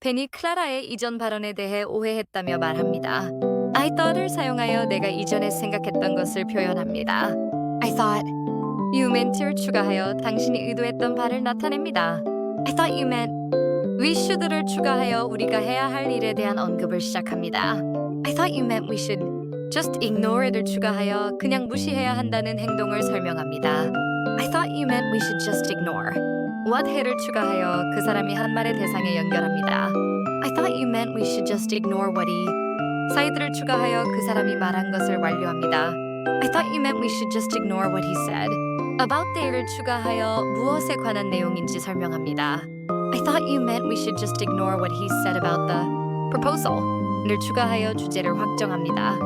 벤이 클라라의 이전 발언에 대해 오해했다며 말합니다. I thought을 사용하여 내가 이전에 생각했던 것을 표현합니다. I thought you ment를 추가하여 당신이 의도했던 바를 나타냅니다. I thought you meant we should를 추가하여 우리가 해야 할 일에 대한 언급을 시작합니다. I thought you meant we should just ignore it을 추가하여 그냥 무시해야 한다는 행동을 설명합니다. I thought you meant we should just ignore. what 해를 추가하여 그 사람이 한 말의 대상에 연결합니다. I thought you meant we should just ignore what he 사이드를 추가하여 그 사람이 말한 것을 완료합니다. I thought you meant we should just ignore what he said. About the를 추가하여 무엇에 관한 내용인지 설명합니다. I thought you meant we should just ignore what he said about the proposal를 추가하여 주제를 확정합니다.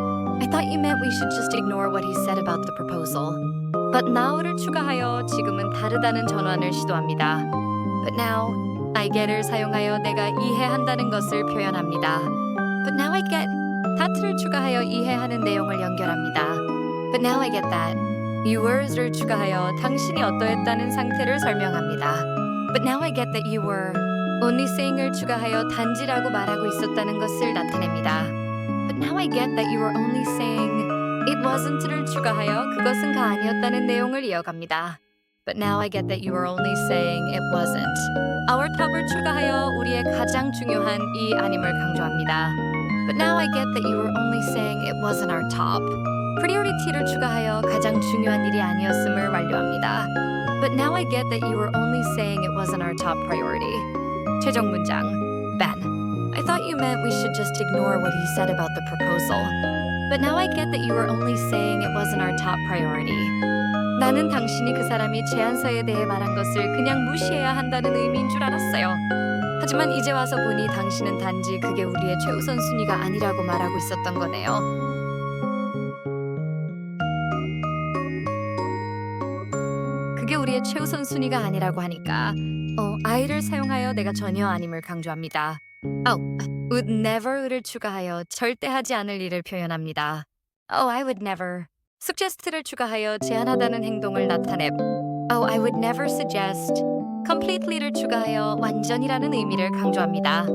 I thought you meant we should just ignore what he said about the proposal. But now를 추가하여 지금은 다르다는 전환을 시도합니다. But now, I get을 사용하여 내가 이해한다는 것을 표현합니다. But now I get that를 추가하여 이해하는 내용을 연결합니다. But now I get that. You were를 추가하여 당신이 어떠했다는 상태를 설명합니다. But now I get that you were only saying을 추가하여 단지라고 말하고 있었다는 것을 나타냅니다. But now I get that you were only saying it wasn't를 추가하여 그것은 가 아니었다는 내용을 이어갑니다. But now I get that you were only saying it wasn't. Our top을 추가하여 우리의 가장 중요한 이 아님을 강조합니다. But now I get that you were only saying it wasn't our top. priority를 추가하여 가장 중요한 일이 아니었음을 완료합니다. But now I get that you were only saying it wasn't our top priority. 최종 문장. Ben. I thought you meant we should just ignore what he said about the proposal. But now I get that you were only saying it wasn't our top priority. 나는 당신이 그 사람이 제안서에 대해 말한 것을 그냥 무시해야 한다는 의미인 줄 알았어요. 하지만 이제 와서 보니 당신은 단지 그게 우리의 최우선 순위가 아니라고 말하고 있었던 거네요. 그게 우리의 최우선 순위가 아니라고 하니까 어, I를 사용하여 내가 전혀 아님을 강조합니다. Oh, would never를 추가하여 절대 하지 않을 일을 표현합니다. Oh, I would never. suggest를 추가하여 제안하다는 행동을 나타내. Oh, I would never suggest. completely를 추가하여 완전이라는 의미를 강조합니다.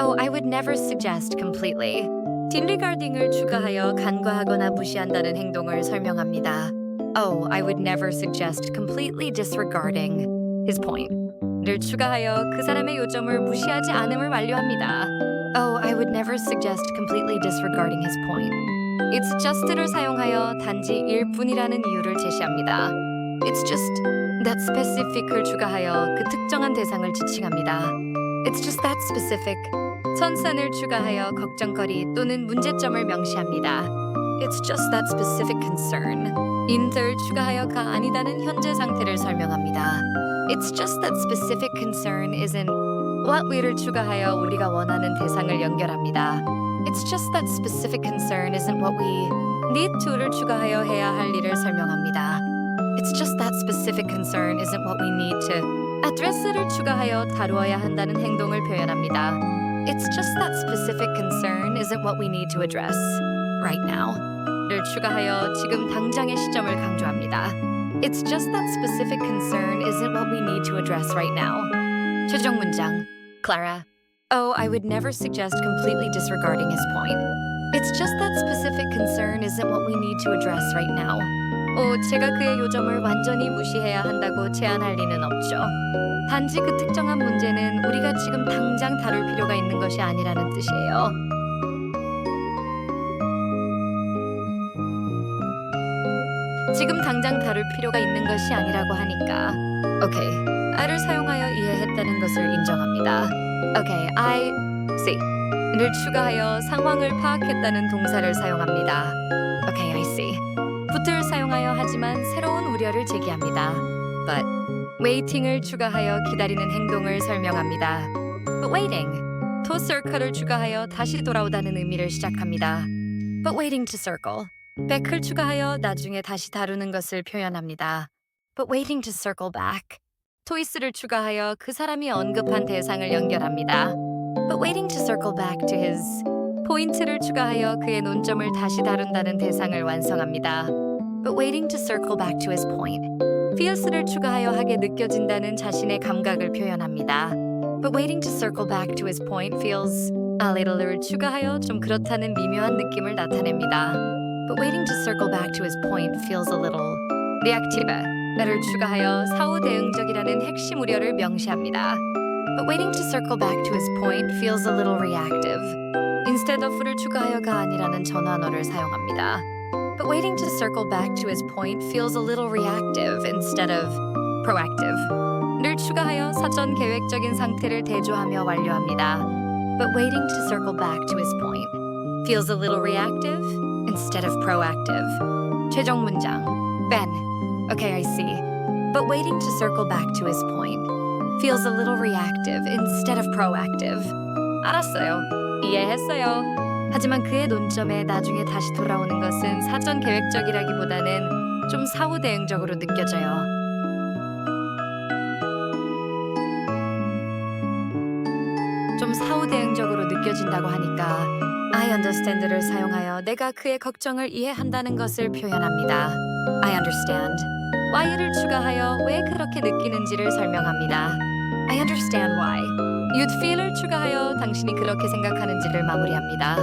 Oh, I would never suggest completely. disregarding을 추가하여 간과하거나 무시한다는 행동을 설명합니다. Oh, I would never suggest completely disregarding his point. 를 추가하여 그 사람의 요점을 무시하지 않음을 완료합니다. Oh, I would never suggest completely disregarding his point. It's just를 사용하여 단지 일 뿐이라는 이유를 제시합니다. It's just that specific을 추가하여 그 특정한 대상을 지칭합니다. It's just that specific. 선산을 추가하여 걱정거리 또는 문제점을 명시합니다. It's just that specific concern. 인들 추가하여 가 아니다는 현재 상태를 설명합니다. It's just that specific concern isn't what we를 추가하여 우리가 원하는 대상을 연결합니다. It's just that specific concern isn't what we need to를 추가하여 해야 할 일을 설명합니다. It's just that specific concern isn't what we need to address를 추가하여 다루어야 한다는 행동을 표현합니다. It's just that specific concern isn't what we need to address right now. 를 추가하여 지금 당장의 시점을 강조합니다. It's just that specific concern isn't what we need to address right now. 최종 문장. Clara. Oh, I would never suggest completely disregarding his point. It's just that specific concern isn't what we need to address right now. 오, 제가 그의 요점을 완전히 무시해야 한다고 제안할 리는 없죠. 단지 그 특정한 문제는 우리가 지금 당장 다룰 필요가 있는 것이 아니라는 뜻이에요. 지금 당장 다룰 필요가 있는 것이 아니라고 하니까 오케이 I를 사용하여 이해했다는 것을 인정합니다. 오케이 I see 를 추가하여 상황을 파악했다는 동사를 사용합니다. 오케이 I see but를 사용하여 하지만 새로운 우려를 제기합니다. but waiting을 추가하여 기다리는 행동을 설명합니다. but waiting to circle을 추가하여 다시 돌아오다는 의미를 시작합니다. but waiting to circle back을 추가하여 나중에 다시 다루는 것을 표현합니다. But waiting to circle back. 토이스를 추가하여 그 사람이 언급한 대상을 연결합니다. But waiting to circle back to his. 포인트를 추가하여 그의 논점을 다시 다룬다는 대상을 완성합니다. But waiting to circle back to his point. feels를 추가하여 하게 느껴진다는 자신의 감각을 표현합니다. But waiting to circle back to his point feels a little를 추가하여 좀 그렇다는 미묘한 느낌을 나타냅니다. But waiting to circle back to his point feels a little reactive 를 추가하여 사후 대응적이라는 핵심 우려를 명시합니다. But waiting to circle back to his point feels a little reactive. Instead of를 추가하여가 아니라는 전환어를 사용합니다. But waiting to circle back to his point feels a little reactive instead of proactive. 를 추가하여 사전 계획적인 상태를 대조하며 완료합니다. But waiting to circle back to his point feels a little reactive instead of proactive. 최종 문장. Ben. Okay, I see. But waiting to circle back to his point feels a little reactive instead of proactive. 알았어요. 이해했어요. 하지만 그의 논점에 나중에 다시 돌아오는 것은 사전 계획적이라기보다는 좀 사후 대응적으로 느껴져요. 좀 사후 대응적으로 느껴진다고 하니까 I understand를 사용하여 내가 그의 걱정을 이해한다는 것을 표현합니다. I understand. Why를 추가하여 왜 그렇게 느끼는지를 설명합니다. I understand why. You'd feel을 추가하여 당신이 그렇게 생각하는지를 마무리합니다.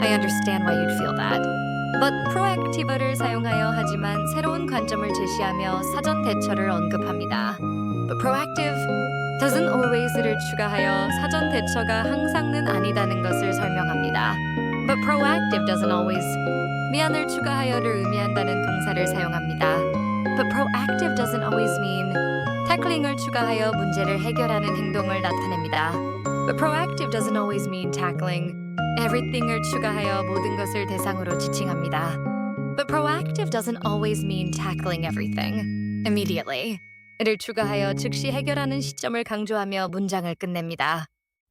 I understand why you'd feel that. But proactive를 사용하여 하지만 새로운 관점을 제시하며 사전 대처를 언급합니다. But proactive doesn't always를 추가하여 사전 대처가 항상은 아니다는 것을 설명합니다. But proactive doesn't always 미안을 추가하여를 의미한다는 동사를 사용합니다. But proactive doesn't always mean tackling을 추가하여 문제를 해결하는 행동을 나타냅니다. But proactive doesn't always mean tackling everything을 추가하여 모든 것을 대상으로 지칭합니다. But proactive doesn't always mean tackling everything immediately. 를 추가하여 즉시 해결하는 시점을 강조하며 문장을 끝냅니다.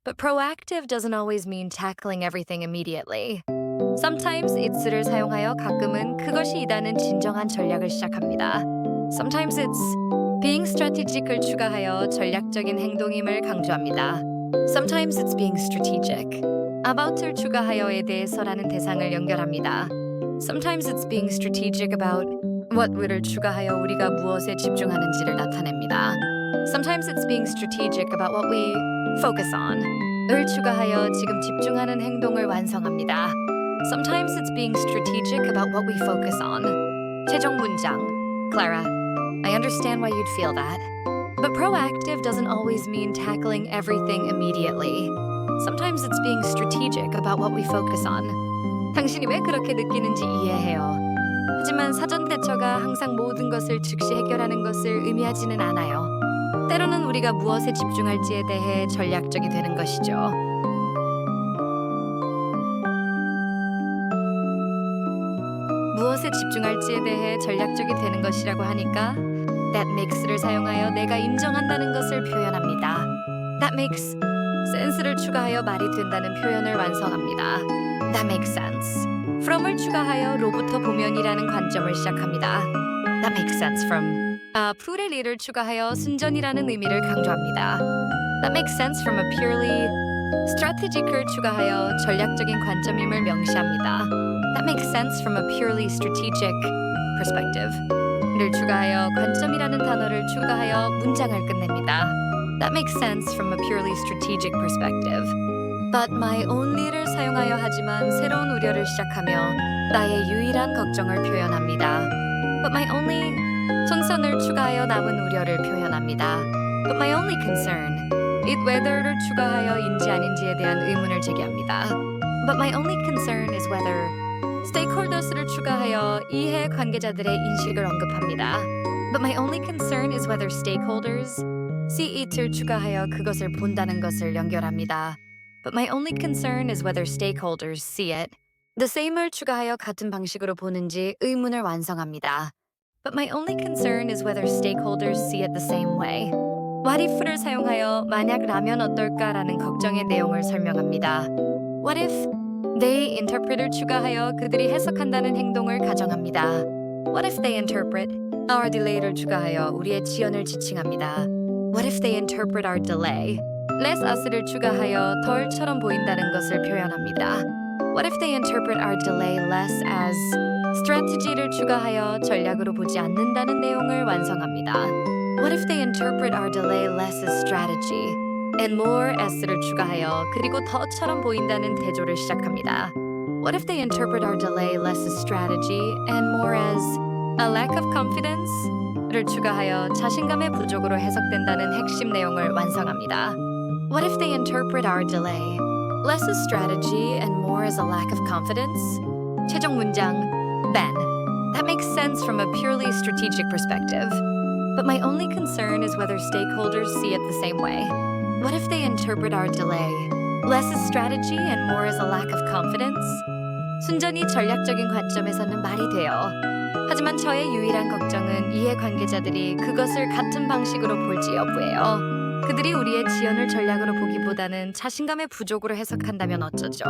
But proactive doesn't always mean tackling everything immediately. Sometimes it's를 사용하여 가끔은 그것이 이다는 진정한 전략을 시작합니다. Sometimes it's being strategic을 추가하여 전략적인 행동임을 강조합니다. Sometimes it's being strategic. about을 추가하여에 대해서라는 대상을 연결합니다. Sometimes it's being strategic about what would를 추가하여 우리가 무엇에 집중하는지를 나타냅니다. Sometimes it's being strategic about what we focus on. 을 추가하여 지금 집중하는 행동을 완성합니다. Sometimes it's being strategic about what we focus on. 최종 문장. Clara, I understand why you'd feel that. But proactive doesn't always mean tackling everything immediately. Sometimes it's being strategic about what we focus on. 당신이 왜 그렇게 느끼는지 이해해요. 하지만 사전 대처가 항상 모든 것을 즉시 해결하는 것을 의미하지는 않아요. 때로는 우리가 무엇에 집중할지에 대해 전략적이 되는 것이죠. 집중할지에 대해 전략적이 되는 것이라고 하니까 that makes를 사용하여 내가 인정한다는 것을 표현합니다. That makes sense를 추가하여 말이 된다는 표현을 완성합니다. That makes sense. from을 추가하여 로부터 보면이라는 관점을 시작합니다. That makes sense from 아, 풀의 리를 추가하여 순전이라는 의미를 강조합니다. That makes sense from a purely strategic을 추가하여 전략적인 관점임을 명시합니다. That makes sense from a purely strategic perspective. 를 추가하여 관점이라는 단어를 추가하여 문장을 끝냅니다. That makes sense from a purely strategic perspective. But my only를 사용하여 하지만 새로운 우려를 시작하며 나의 유일한 걱정을 표현합니다. But my only 손선을 추가하여 남은 우려를 표현합니다. But my only concern it whether를 추가하여 인지 아닌지에 대한 의문을 제기합니다. But my only concern is whether stakeholders를 추가하여 이해 관계자들의 인식을 언급합니다. But my only concern is whether stakeholders see it을 추가하여 그것을 본다는 것을 연결합니다. But my only concern is whether stakeholders see it. The same을 추가하여 같은 방식으로 보는지 의문을 완성합니다. But my only concern is whether stakeholders see it the same way. What if를 사용하여 만약 라면 어떨까라는 걱정의 내용을 설명합니다. What if they interpret을 추가하여 그들이 해석한다는 행동을 가정합니다. What if they interpret our delay를 추가하여 우리의 지연을 지칭합니다. What if they interpret our delay? less us를 추가하여 덜처럼 보인다는 것을 표현합니다. What if they interpret our delay less as strategy를 추가하여 전략으로 보지 않는다는 내용을 완성합니다. What if they interpret our delay less as strategy? and more s를 추가하여 그리고 더처럼 보인다는 대조를 시작합니다. What if they interpret our delay less as strategy and more as a lack of confidence? 를 추가하여 자신감의 부족으로 해석된다는 핵심 내용을 완성합니다. What if they interpret our delay less as strategy and more as a lack of confidence? 최종 문장 Then that makes sense from a purely strategic perspective. But my only concern is whether stakeholders see it the same way. What if they interpret our delay less as strategy and more as a lack of confidence? 순전히 전략적인 관점에서는 말이 돼요. 하지만 저의 유일한 걱정은 이해 관계자들이 그것을 같은 방식으로 볼지 여부예요. 그들이 우리의 지연을 전략으로 보기보다는 자신감의 부족으로 해석한다면 어쩌죠?